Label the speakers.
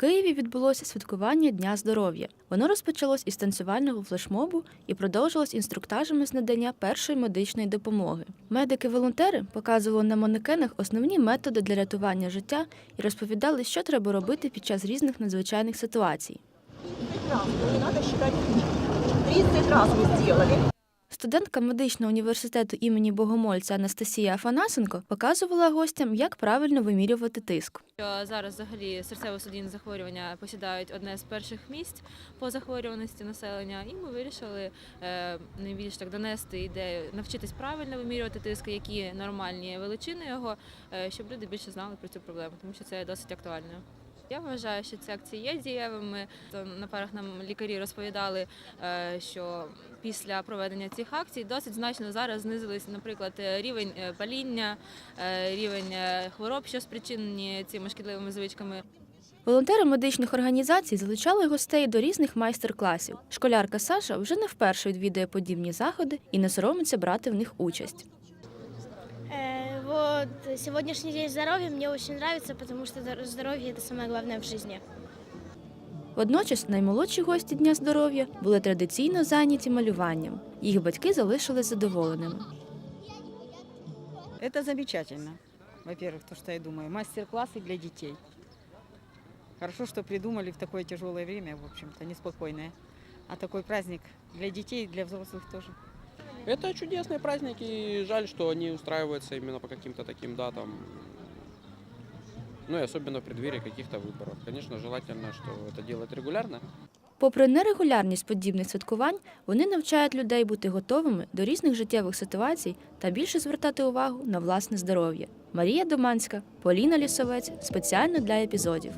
Speaker 1: Києві відбулося святкування Дня здоров'я. Воно розпочалось із танцювального флешмобу і продовжилось інструктажами з надання першої медичної допомоги. Медики-волонтери показували на манекенах основні методи для рятування життя і розповідали, що треба робити під час різних надзвичайних ситуацій.
Speaker 2: 30 раз, но не 30 раз вы сделали.
Speaker 1: Студентка медичного університету імені Богомольця Анастасія Афанасенко показувала гостям, як правильно вимірювати тиск.
Speaker 3: Зараз взагалі серцево-судинні захворювання посідають одне з перших місць по захворюваності населення, і ми вирішили е, найбільш так донести ідею, навчитись правильно вимірювати тиск, які нормальні величини його, е, щоб люди більше знали про цю проблему, тому що це досить актуально. Я вважаю, що ці акції є дієвими. На парах нам лікарі розповідали, е, що після проведення цих акцій досить значно зараз знизились, наприклад, е, рівень е, паління, рівень хвороб, що спричинені цими шкідливими звичками.
Speaker 1: Волонтери медичних організацій залучали гостей до різних майстер-класів. Школярка Саша вже не вперше відвідує подібні заходи і не соромиться брати в них участь
Speaker 4: Э, Вот сегодняшний день здоровья мне очень нравится, потому что здор- здоровье это самое главное в жизни.
Speaker 1: Водночас наймолодші гості Дня здоров'я були традиційно зайняті малюванням. Їх батьки залишились задоволеними.
Speaker 5: Это замечательно. Во-первых, то, что я думаю, мастер-классы для детей. Хорошо, что придумали в такое тяжелое время, в общем-то, неспокойное. А такой праздник для детей и для взрослых тоже.
Speaker 6: Это чудесный праздник, и жаль, что они устраиваются именно по каким-то таким датам. Ну и особенно в преддверии каких-то выборов. Конечно, желательно, что это делать регулярно.
Speaker 1: Попри нерегулярність подібних святкувань, вони навчають людей бути готовими до різних життєвих ситуацій та більше звертати увагу на власне здоров'я. Марія Доманська, Поліна Лісовець спеціально для епізодів.